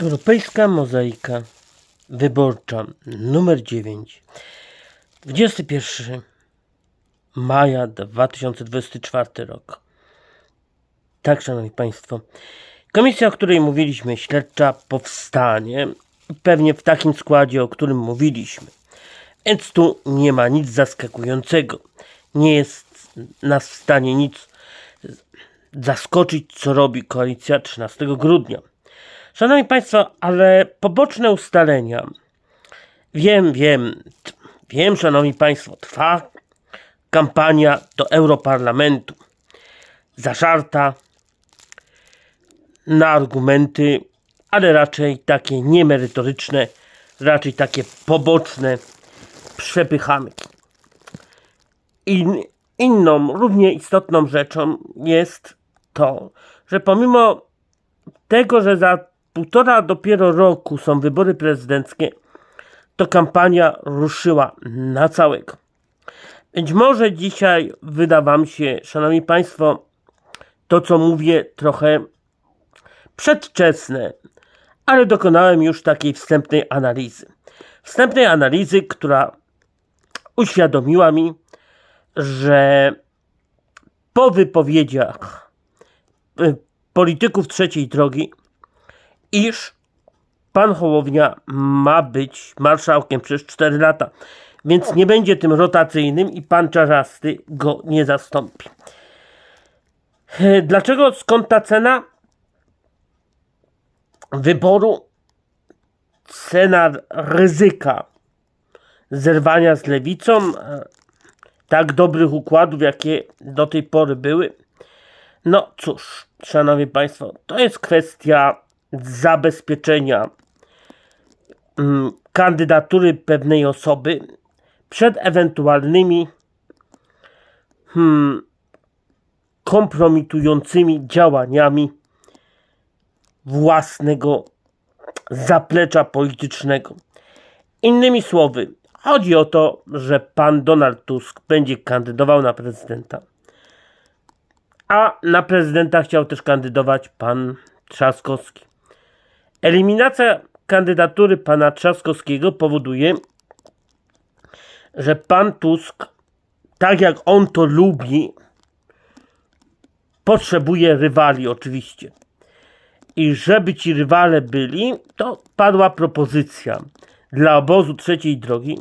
Europejska mozaika wyborcza numer 9 21 maja 2024 rok. Tak, szanowni państwo. Komisja, o której mówiliśmy, śledcza powstanie pewnie w takim składzie, o którym mówiliśmy. Więc tu nie ma nic zaskakującego. Nie jest nas w stanie nic zaskoczyć, co robi koalicja 13 grudnia. Szanowni Państwo, ale poboczne ustalenia. Wiem, wiem, wiem, Szanowni Państwo, trwa kampania do Europarlamentu. Zażarta na argumenty, ale raczej takie niemerytoryczne, raczej takie poboczne przepychanki. In, inną, równie istotną rzeczą jest to, że pomimo tego, że za półtora dopiero roku są wybory prezydenckie, to kampania ruszyła na całego. Być może dzisiaj wyda Wam się, Szanowni Państwo, to co mówię trochę przedwczesne, ale dokonałem już takiej wstępnej analizy. Wstępnej analizy, która uświadomiła mi, że po wypowiedziach y, polityków trzeciej drogi, iż pan Hołownia ma być marszałkiem przez 4 lata, więc nie będzie tym rotacyjnym i pan Czarzasty go nie zastąpi. Dlaczego? Skąd ta cena wyboru? Cena ryzyka zerwania z lewicą, tak dobrych układów, jakie do tej pory były. No cóż, szanowni państwo, to jest kwestia zabezpieczenia mm, kandydatury pewnej osoby przed ewentualnymi hmm, kompromitującymi działaniami własnego zaplecza politycznego. Innymi słowy, chodzi o to, że pan Donald Tusk będzie kandydował na prezydenta. A na prezydenta chciał też kandydować pan Trzaskowski. Eliminacja kandydatury pana Trzaskowskiego powoduje, że pan Tusk, tak jak on to lubi, potrzebuje rywali oczywiście. I żeby ci rywale byli, to padła propozycja dla obozu trzeciej drogi,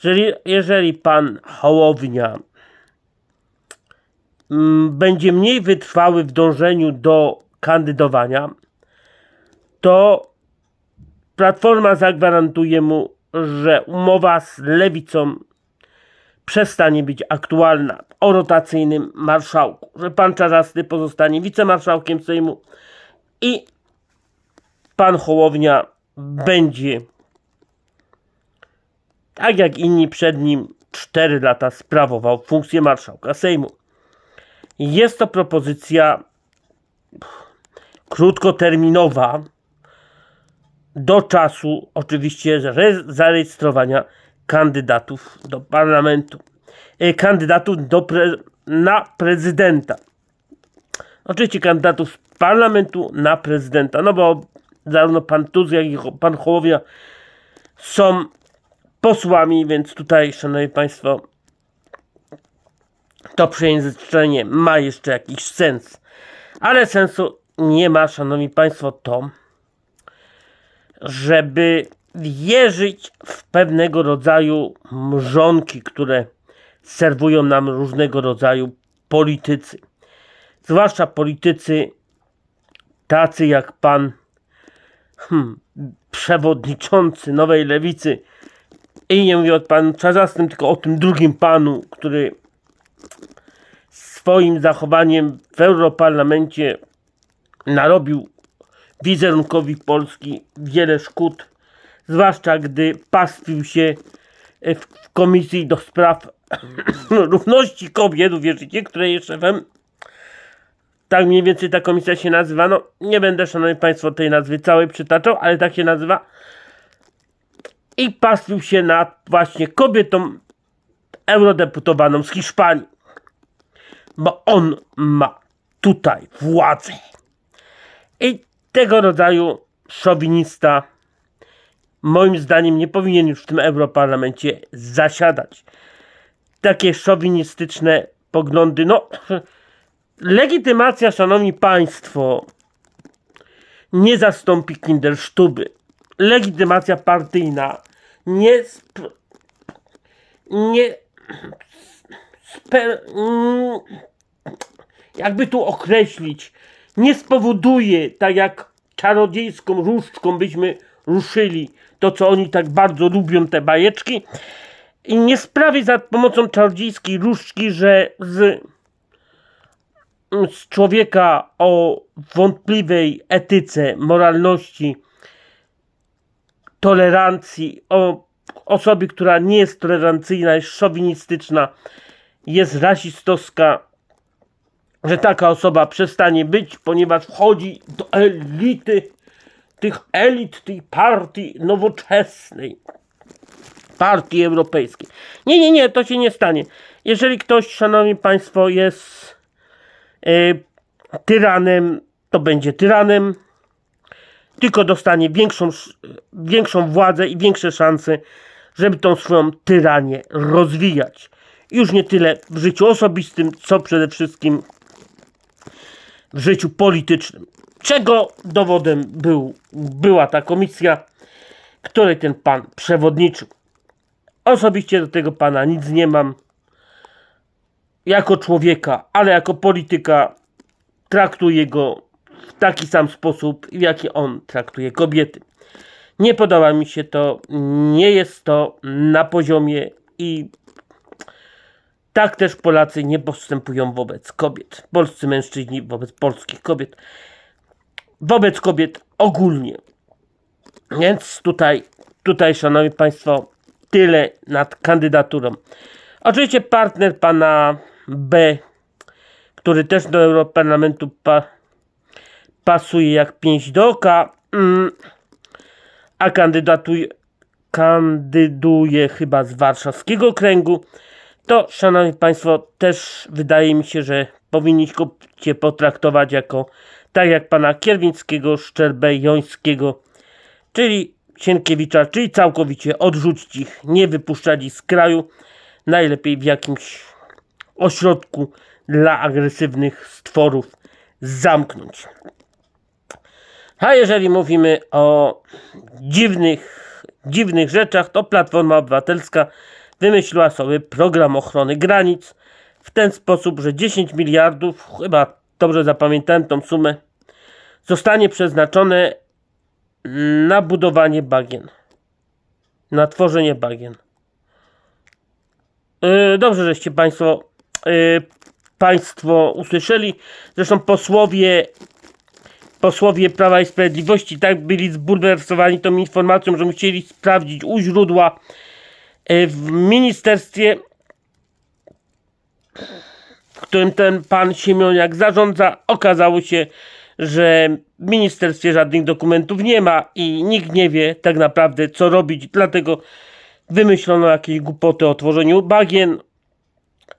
że jeżeli pan Hołownia mm, będzie mniej wytrwały w dążeniu do kandydowania, to Platforma zagwarantuje mu, że umowa z lewicą przestanie być aktualna o rotacyjnym marszałku, że pan Czarzasty pozostanie wicemarszałkiem Sejmu i pan Hołownia będzie tak jak inni przed nim 4 lata sprawował funkcję marszałka Sejmu. Jest to propozycja krótkoterminowa do czasu oczywiście re- zarejestrowania kandydatów do parlamentu. E, Kandydatów do pre- na prezydenta. Oczywiście kandydatów z parlamentu na prezydenta. No bo zarówno pan Tusk, jak i pan Hołownia są posłami, więc tutaj, szanowni państwo, to przejęzyczenie ma jeszcze jakiś sens. Ale sensu nie ma, szanowni państwo, to, żeby wierzyć w pewnego rodzaju mrzonki, które serwują nam różnego rodzaju politycy. Zwłaszcza politycy tacy jak pan hmm, przewodniczący Nowej Lewicy i nie mówię o panu Czarzastym, tylko o tym drugim panu, który swoim zachowaniem w Europarlamencie narobił wizerunkowi Polski wiele szkód, zwłaszcza gdy pastwił się e, w Komisji do Spraw Równości Kobiet, wierzycie, której jest szefem. Tak mniej więcej ta komisja się nazywa. No, nie będę, szanowni państwo, tej nazwy całej przytaczał, ale tak się nazywa. I pastwił się nad właśnie kobietą eurodeputowaną z Hiszpanii. Bo on ma tutaj władzę. I tego rodzaju szowinista, moim zdaniem nie powinien już w tym Europarlamencie zasiadać. Takie szowinistyczne poglądy, no legitymacja, szanowni państwo, nie zastąpi kindersztuby. Legitymacja partyjna nie sp- nie jakby tu określić, nie spowoduje, tak jak czarodziejską różdżką byśmy ruszyli, to co oni tak bardzo lubią, te bajeczki, i nie sprawi za pomocą czarodziejskiej różdżki, że z, z człowieka o wątpliwej etyce, moralności, tolerancji, o osobie, która nie jest tolerancyjna, jest szowinistyczna, jest rasistowska, że taka osoba przestanie być, ponieważ wchodzi do elity, tych elit tej partii nowoczesnej, partii europejskiej. Nie, nie, nie, to się nie stanie. Jeżeli ktoś, szanowni państwo, jest e, tyranem, to będzie tyranem, tylko dostanie większą, sz- większą władzę i większe szanse, żeby tą swoją tyranię rozwijać. Już nie tyle w życiu osobistym, co przede wszystkim w życiu politycznym. Czego dowodem był, była ta komisja, której ten pan przewodniczył. Osobiście do tego pana nic nie mam. Jako człowieka, ale jako polityka traktuję go w taki sam sposób, w jaki on traktuje kobiety. Nie podoba mi się to, nie jest to na poziomie i tak też Polacy nie postępują wobec kobiet. Polscy mężczyźni wobec polskich kobiet. Wobec kobiet ogólnie. Więc tutaj, tutaj, szanowni państwo, tyle nad kandydaturą. Oczywiście partner pana B, który też do Europarlamentu pa, pasuje jak pięść do oka, mm, a kandydatuje, kandyduje chyba z warszawskiego kręgu, to szanowni państwo, też wydaje mi się, że powinniście potraktować jako tak jak pana Kierwińskiego, Szczerbę, Jońskiego, czyli Sienkiewicza, czyli całkowicie odrzucić ich, nie wypuszczać ich z kraju, najlepiej w jakimś ośrodku dla agresywnych stworów zamknąć. A jeżeli mówimy o dziwnych, dziwnych rzeczach, to Platforma Obywatelska wymyśliła sobie program ochrony granic w ten sposób, że 10 miliardów, chyba dobrze zapamiętałem tą sumę, zostanie przeznaczone na budowanie bagien. Na tworzenie bagien. Yy, dobrze, żeście Państwo, yy, państwo usłyszeli. Zresztą posłowie posłowie Prawa i Sprawiedliwości tak byli zbulwersowani tą informacją, że musieli sprawdzić u źródła w ministerstwie, w którym ten pan Siemioniak zarządza. Okazało się, że w ministerstwie żadnych dokumentów nie ma i nikt nie wie tak naprawdę co robić, dlatego wymyślono jakieś głupoty o tworzeniu bagien,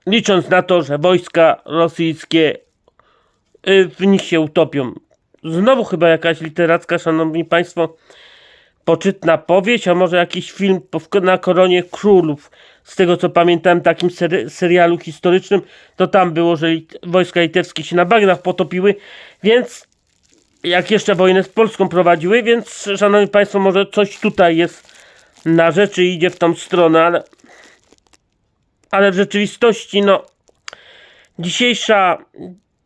licząc na to, że wojska rosyjskie y, w nich się utopią. Znowu chyba jakaś literacka, szanowni państwo, poczytna powieść, a może jakiś film na koronie królów. Z tego co pamiętam, takim seri- serialu historycznym, to tam było, że wojska litewskie się na bagnach potopiły, więc jak jeszcze wojnę z Polską prowadziły, więc szanowni państwo, może coś tutaj jest na rzeczy idzie w tą stronę, ale ale w rzeczywistości, no, dzisiejsza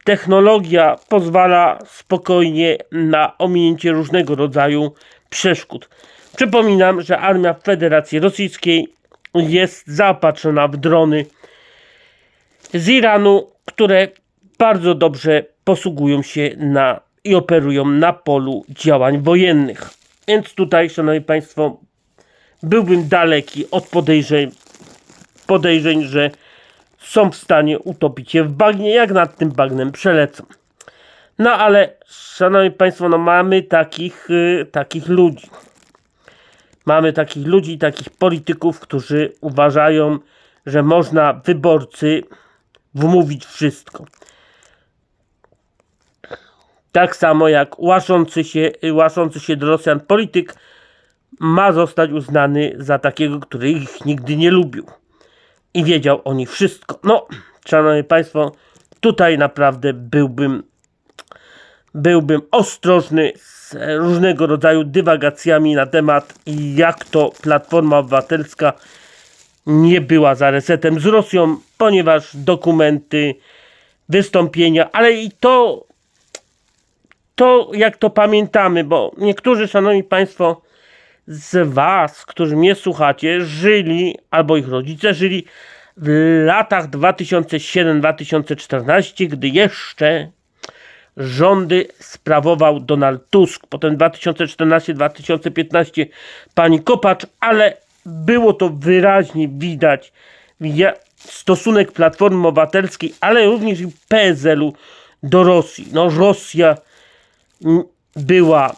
technologia pozwala spokojnie na ominięcie różnego rodzaju przeszkód. Przypominam, że armia Federacji Rosyjskiej jest zaopatrzona w drony z Iranu, które bardzo dobrze posługują się na i operują na polu działań wojennych. Więc tutaj, szanowni państwo, byłbym daleki od podejrzeń, podejrzeń, że są w stanie utopić je w bagnie, jak nad tym bagnem przelecą. No ale, szanowni państwo, no mamy takich, y, takich ludzi. Mamy takich ludzi, takich polityków, którzy uważają, że można wyborcy wmówić wszystko. tak samo jak łaszący się, łaszący się do Rosjan polityk ma zostać uznany za takiego, który ich nigdy nie lubił. I wiedział o nich wszystko. No, szanowni państwo, tutaj naprawdę byłbym byłbym ostrożny z różnego rodzaju dywagacjami na temat jak to Platforma Obywatelska nie była za resetem z Rosją, ponieważ dokumenty, wystąpienia, ale i to, to jak to pamiętamy, bo niektórzy, szanowni państwo, z was, którzy mnie słuchacie, żyli, albo ich rodzice żyli w latach 2007-2014, gdy jeszcze rządy sprawował Donald Tusk, potem 2014-2015 pani Kopacz, ale było to wyraźnie widać, stosunek Platformy Obywatelskiej, ale również i PSL-u do Rosji. No Rosja była,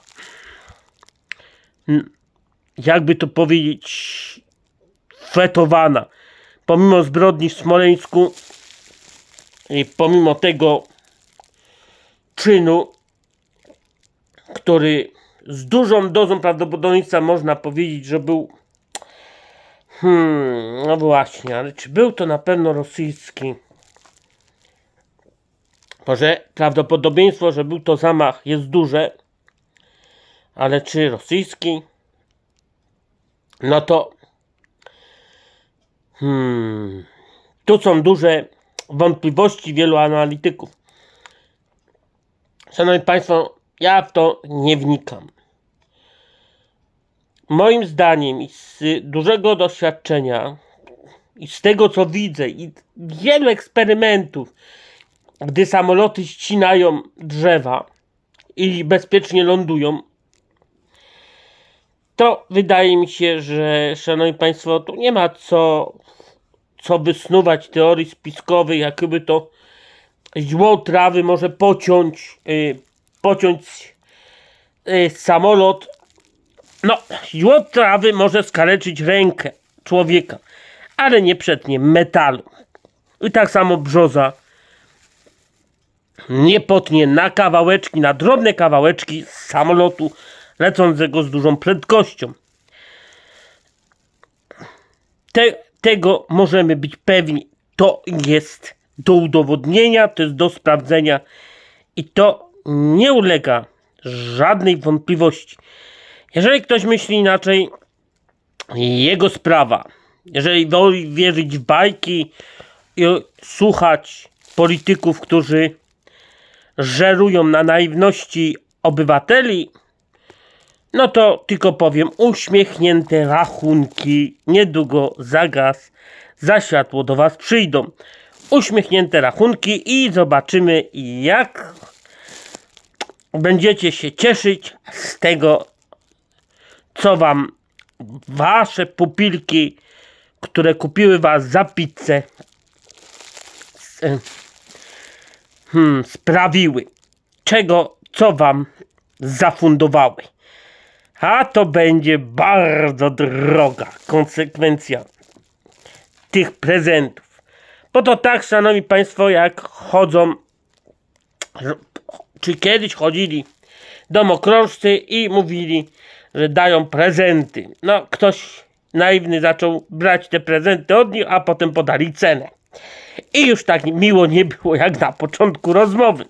jakby to powiedzieć, fetowana. Pomimo zbrodni w Smoleńsku pomimo tego czynu, który z dużą dozą prawdopodobieństwa można powiedzieć, że był. Hmm, no właśnie, ale czy był to na pewno rosyjski? Może prawdopodobieństwo, że był to zamach jest duże, ale czy rosyjski? No to. Hmm, tu są duże wątpliwości wielu analityków. Szanowni Państwo, ja w to nie wnikam. Moim zdaniem i z dużego doświadczenia i z tego co widzę i wielu eksperymentów, gdy samoloty ścinają drzewa i bezpiecznie lądują, to wydaje mi się, że szanowni Państwo, tu nie ma co, co wysnuwać teorii spiskowej, jakoby to źło trawy może pociąć, y, pociąć y, samolot. No, źło trawy może skaleczyć rękę człowieka, ale nie przetnie metalu. I tak samo brzoza nie potnie na kawałeczki, na drobne kawałeczki samolotu lecącego z dużą prędkością. Te, tego możemy być pewni. To jest do udowodnienia, to jest do sprawdzenia i to nie ulega żadnej wątpliwości. Jeżeli ktoś myśli inaczej, jego sprawa. Jeżeli woli wierzyć w bajki i słuchać polityków, którzy żerują na naiwności obywateli, no to tylko powiem, uśmiechnięte rachunki niedługo za gaz, za światło do Was przyjdą. Uśmiechnięte rachunki i zobaczymy jak będziecie się cieszyć z tego, co Wam Wasze pupilki, które kupiły Was za pizzę, hmm, sprawiły. Czego, co Wam zafundowały. A to będzie bardzo droga konsekwencja tych prezentów. Bo to tak, szanowni państwo, jak chodzą, czy kiedyś chodzili domokrążcy i mówili, że dają prezenty. No, ktoś naiwny zaczął brać te prezenty od nich, a potem podali cenę. I już tak miło nie było jak na początku rozmowy.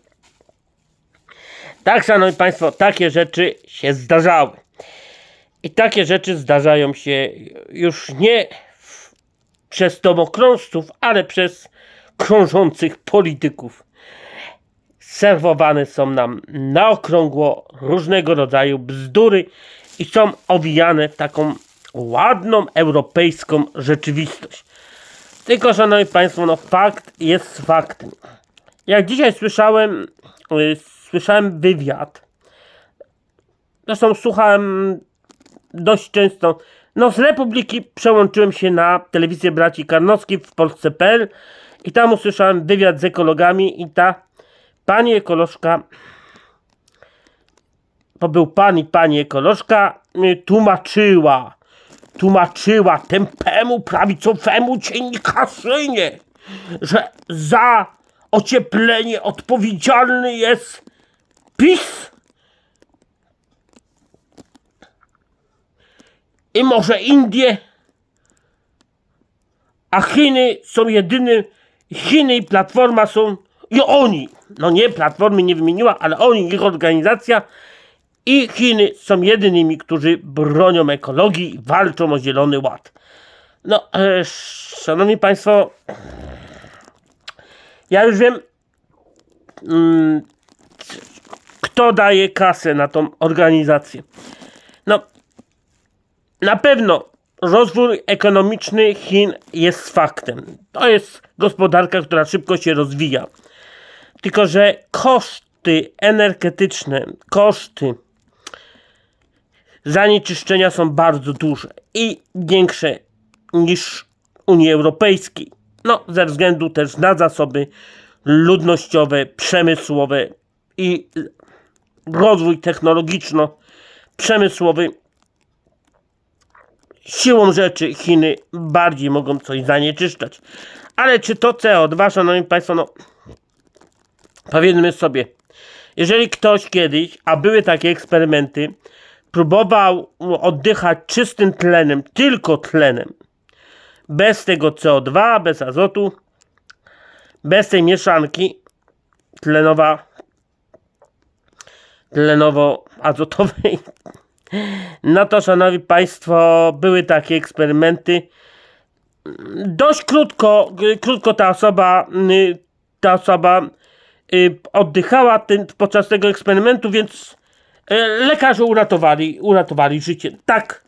Tak, szanowni państwo, takie rzeczy się zdarzały. I takie rzeczy zdarzają się już nie przez domokrążców, ale przez krążących polityków. Serwowane są nam na okrągło różnego rodzaju bzdury i są owijane w taką ładną europejską rzeczywistość. Tylko, szanowni państwo, no fakt jest faktem. Jak dzisiaj słyszałem, y, słyszałem wywiad. Zresztą słuchałem dość często. No z Republiki przełączyłem się na telewizję braci Karnowskich w Polsce.pl i tam usłyszałem wywiad z ekologami i ta pani ekolożka to był pan i pani ekolożka y, tłumaczyła tłumaczyła tępemu prawicowemu dziennikarzynie, że za ocieplenie odpowiedzialny jest PiS i może Indie, a Chiny są jedynym, Chiny i Platforma są, i oni, no nie, Platformy nie wymieniła, ale oni, ich organizacja i Chiny są jedynymi, którzy bronią ekologii i walczą o Zielony Ład. No, e, szanowni Państwo, ja już wiem, mm, kto daje kasę na tą organizację. Na pewno rozwój ekonomiczny Chin jest faktem. To jest gospodarka, która szybko się rozwija. Tylko, że koszty energetyczne, koszty zanieczyszczenia są bardzo duże i większe niż Unii Europejskiej. No, ze względu też na zasoby ludnościowe, przemysłowe i rozwój technologiczno-przemysłowy. Siłą rzeczy Chiny bardziej mogą coś zanieczyszczać. Ale czy to CO2, szanowni państwo, no powiedzmy sobie, jeżeli ktoś kiedyś, a były takie eksperymenty, próbował oddychać czystym tlenem, tylko tlenem, bez tego CO2, bez azotu, bez tej mieszanki tlenowa, tlenowo-azotowej, no to, szanowni państwo, były takie eksperymenty. Dość krótko, krótko ta osoba, y, ta osoba y, oddychała ten, podczas tego eksperymentu, więc y, lekarze uratowali, uratowali życie. Tak,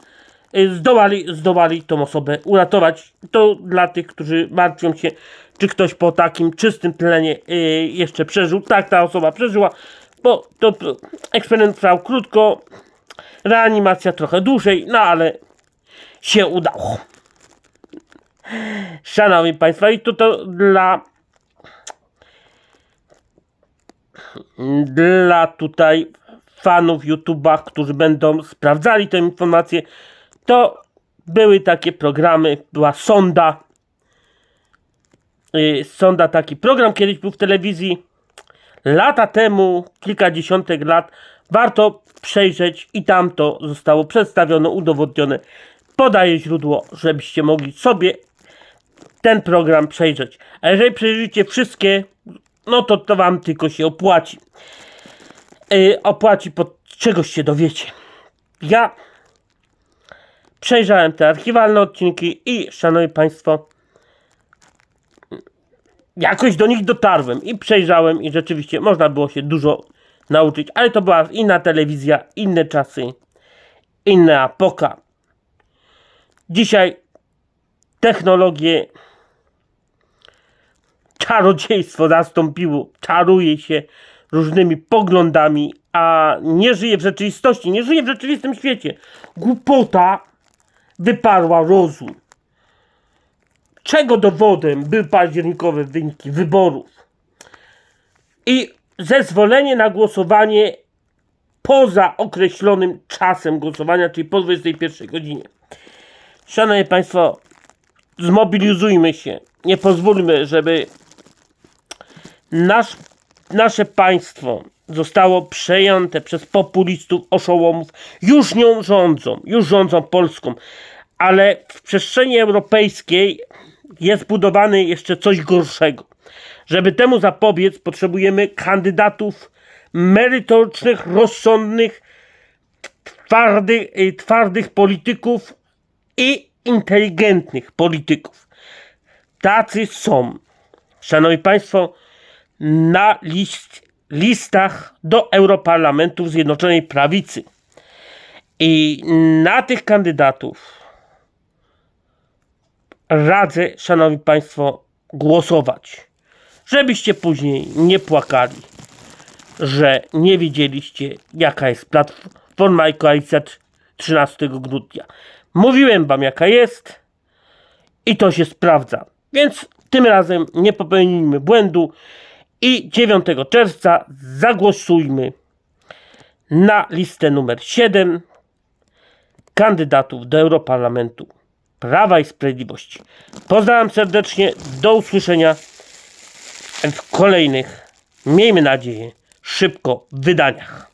zdołali, zdołali tą osobę uratować. To dla tych, którzy martwią się, czy ktoś po takim czystym tlenie jeszcze przeżył. Tak, ta osoba przeżyła, bo to to eksperyment trwał krótko, reanimacja trochę dłużej, no ale się udało. Szanowni Państwo, i to, to dla dla tutaj fanów YouTube'a, którzy będą sprawdzali tę informację, to były takie programy, była sonda. Yy, sonda taki program kiedyś był w telewizji. Lata temu, kilkadziesiątek lat, warto przejrzeć i tam to zostało przedstawione, udowodnione. Podaję źródło, żebyście mogli sobie ten program przejrzeć. A jeżeli przejrzycie wszystkie, no to to wam tylko się opłaci. Yy, opłaci, pod czegoś się dowiecie. Ja przejrzałem te archiwalne odcinki i, szanowni państwo, jakoś do nich dotarłem i przejrzałem i rzeczywiście można było się dużo nauczyć, ale to była inna telewizja, inne czasy, inna epoka. Dzisiaj technologie czarodziejstwo zastąpiło, czaruje się różnymi poglądami, a nie żyje w rzeczywistości, nie żyje w rzeczywistym świecie. Głupota wyparła rozum. Czego dowodem były październikowe wyniki wyborów i zezwolenie na głosowanie poza określonym czasem głosowania, czyli po 21 godzinie. Szanowni Państwo, zmobilizujmy się. Nie pozwólmy, żeby nasz, nasze państwo zostało przejęte przez populistów, oszołomów. Już nią rządzą, już rządzą Polską, ale w przestrzeni europejskiej jest budowany jeszcze coś gorszego. Żeby temu zapobiec, potrzebujemy kandydatów merytorycznych, rozsądnych, twardych, y, twardych polityków i inteligentnych polityków. Tacy są, szanowni państwo, na list, listach do Europarlamentu Zjednoczonej Prawicy. I na tych kandydatów radzę, szanowni państwo, głosować. Żebyście później nie płakali, że nie wiedzieliście, jaka jest platforma i koalicja 13 grudnia. Mówiłem wam, jaka jest i to się sprawdza. Więc tym razem nie popełnijmy błędu i 9 czerwca zagłosujmy na listę numer 7 kandydatów do Europarlamentu Prawa i Sprawiedliwości. Pozdrawiam serdecznie, do usłyszenia w kolejnych, miejmy nadzieję, szybko wydaniach.